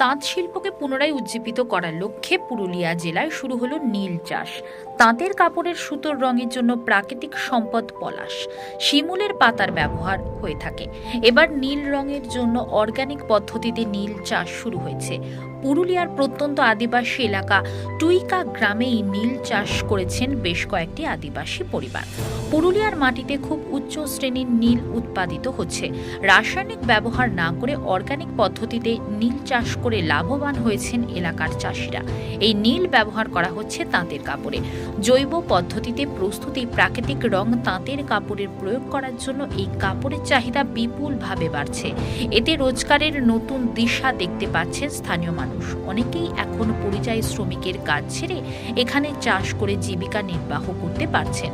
তাঁত শিল্পকে পুনরায় উজ্জীবিত করার লক্ষ্যে পুরুলিয়া জেলায় শুরু হলো নীল চাষ। তাঁতের কাপড়ের সুতোর রঙের জন্য প্রাকৃতিক সম্পদ পলাশ। শিমুলের পাতার ব্যবহার হয়ে থাকে। এবার নীল রঙের জন্য অর্গানিক পদ্ধতিতে নীল চাষ শুরু হয়েছে। পুরুলিয়ার প্রত্যন্ত আদিবাসী এলাকা। টুইকা গ্রামেই নীল চাষ করেছেন বেশ কয়েকটি আদিবাসী পরিবার। পুরুলিয়ার মাটিতে খুব উচ্চ শ্রেণির নীল উৎপাদিত হচ্ছে। রাসায়নিক ব্যবহার না করে অর্গানিক পদ্ধতিতে নীল চাষ করে লাভবান হয়েছেন এলাকার চাষিরা। এই নীল ব্যবহার করা হচ্ছে তাঁতের কাপড়ে। জৈব পদ্ধতিতে প্রস্তুত প্রাকৃতিক রং তাঁতের কাপড়ের প্রয়োগ করার জন্য এই কাপড়ের চাহিদা বিপুলভাবে বাড়ছে। এতে রোজগারের নতুন দিশা দেখতে পাচ্ছেন স্থানীয় মানুষ। অনেকেই এখন পরিযায়ী শ্রমিকের কাজ ছেড়ে এখানে চাষ করে জীবিকা নির্বাহ করতে পারছেন।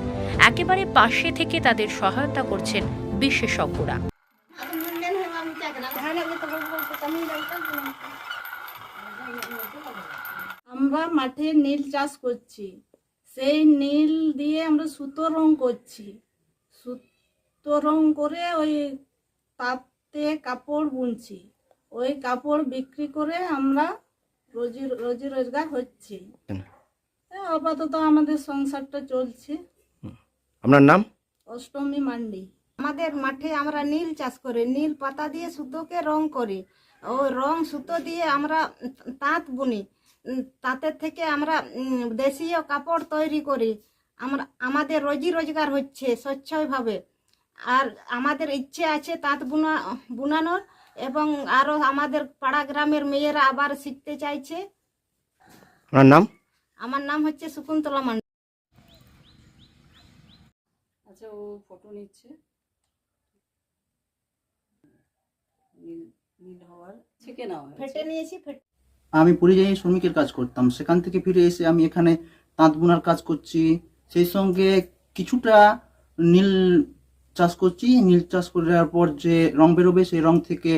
একেবারে পাশে থেকে তাদের সহায়তা করছেন বিশেষজ্ঞরা। আমরা মাঠে নীল চাষ করছি। সেই নীল দিয়ে আমরা সুতো রং করছি। সুতো রং করে ওই তাতে কাপড় বুনছি। ওই কাপড় বিক্রি করে আমরা রোজি রোজি রোজগার হচ্ছে। হ্যাঁ, আপাতত আমাদের সংসারটা চলছে। আপনার নাম? অষ্টমী মান্ডি। আমাদের মাঠে আমরা নীল চাষ করি নীল পাতা দিয়ে সুতোকে রং করি। ও রং সুতো দিয়ে আমরা তাঁত বুনি। তাঁতের থেকে আমরা দেশীয় কাপড় তৈরি করি। আমরা আমাদের রোজি রোজগার হচ্ছে স্বচ্ছভাবে। আর আমাদের ইচ্ছে আছে তাঁত বুনা বুনানোর। এবং আরও আমাদের পাড়া গ্রামের মেয়েরা আবার শিখতে চাইছে। আপনার নাম? আমার নাম হচ্ছে শকুন্তলা মান্ডি। আচ্ছা ও ফটো নিচ্ছে আমি পরিযায়ী শ্রমিকের কাজ করতাম। সেখান থেকে ফিরে এসে আমি এখানে তাঁত বোনার কাজ করছি। সেই সঙ্গে কিছুটা নীল চাষ করছি। নীল চাষ করার পর যে রং বেরোবে সেই রং থেকে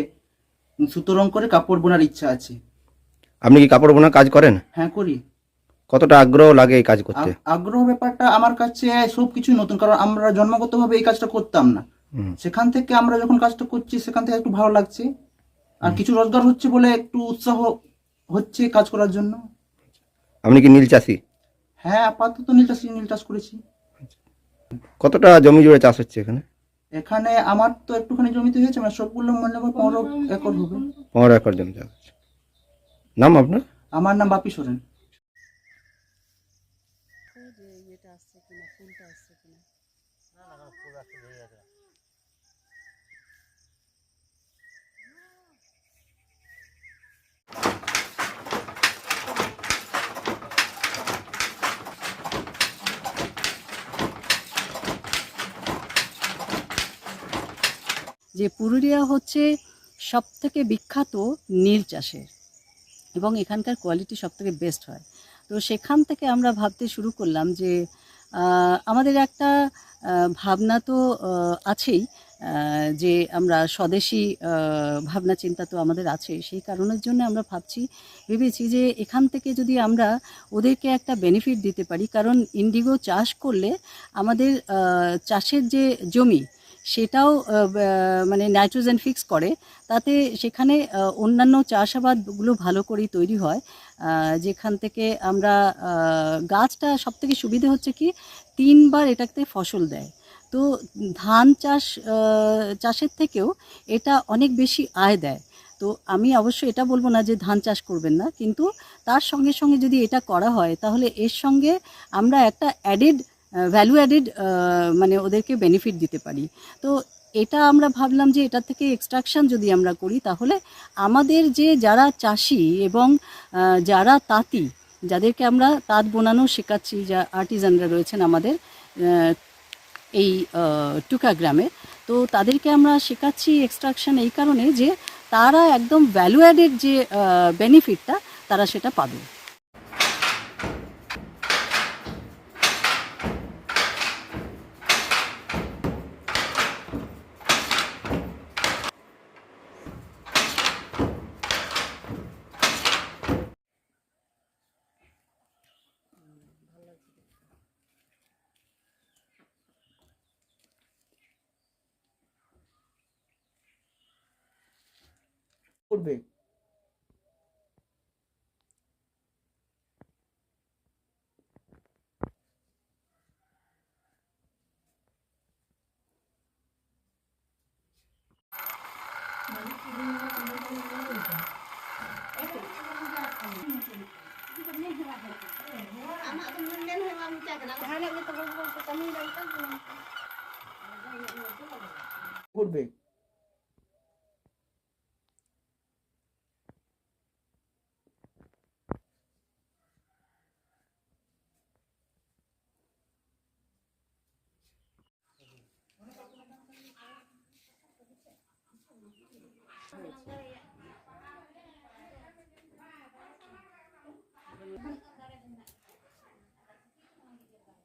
সুতো রং করে কাপড় বোনার ইচ্ছা আছে। আপনি কি কাপড় বোনার কাজ করেন? হ্যাঁ করি। কতটা আগ্রহ লাগে এই কাজ করতে? আগ্রহ ব্যাপারটা আমার কাছে সব কিছুই নতুন কারণ আমরা জন্মগতভাবে এই কাজটা করতাম না। সেখান থেকে আমরা যখন কাজটা করছি সেখান থেকে একটু ভালো লাগছে। আর কিছু রোজগার হচ্ছে বলে একটু উৎসাহ হচ্ছে কাজ করার জন্য। আপনি কি নীল চাষি? হ্যাঁ আপাতত নীল চাষি নীল চাষ করেছি। কতটা জমি জুড়ে চাষ হচ্ছে এখানে? এখানে আমার তো একটুখানি জমিতে হয়েছে মানে সবগুলো মনে করো পনেরো একর হবে। পনেরো একর জমি চাষ নাম আপনার? আমার নাম বাপি সোরেন। যে পুরুলিয়া হচ্ছে সব থেকে বিখ্যাত নীল চাষের এবং এখানকার কোয়ালিটি সব থেকে বেস্ট হয়। তো সেখান থেকে আমরা ভাবতে শুরু করলাম যে আমাদের একটা ভাবনা তো আছেই যে আমরা স্বদেশি ভাবনা চিন্তা তো আমাদের আছে। সেই কারণের জন্য আমরা ভাবছি, ভেবেছি যে এখান থেকে যদি আমরা ওদেরকে একটা বেনিফিট দিতে পারি, কারণ ইন্ডিগো চাষ করলে আমাদের চাষের যে জমি সেটাও মানে নাইট্রোজেন ফিক্স করে। তাতে সেখানে অন্যান্য চাষাবাদগুলো ভালো করেই তৈরি হয়। যেখান থেকে আমরা গাছটা সব থেকে সুবিধে হচ্ছে কি, তিনবার এটাতে ফসল দেয়। তো ধান চাষ চাষের থেকেও এটা অনেক বেশি আয় দেয়। তো আমি অবশ্য এটা বলব না যে ধান চাষ করবেন না, কিন্তু তার সঙ্গে সঙ্গে যদি এটা করা হয়, তাহলে এর সঙ্গে আমরা একটা অ্যাডেড ভ্যালু অ্যাডেড মানে ওদেরকে বেনিফিট দিতে পারি। তো এটা আমরা ভাবলাম যে এটা থেকে এক্সট্রাকশন যদি আমরা করি, তাহলে আমাদের যে যারা চাষি এবং যারা তাঁতি, যাদেরকে আমরা তাঁত বোনানো শেখাচ্ছি, যা আর্টিজানরা রয়েছেন আমাদের এই টুকা গ্রামে, তো তাদেরকে আমরা শেখাচ্ছি এক্সট্রাকশন এই কারণে যে তারা একদম ভ্যালু অ্যাডেড যে বেনিফিটটা তারা সেটা পাবে। করবে করবে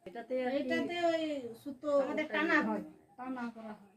এটাতে এটাতে ওই সুতো আমাদের টানা হয়। টানা করা হয়।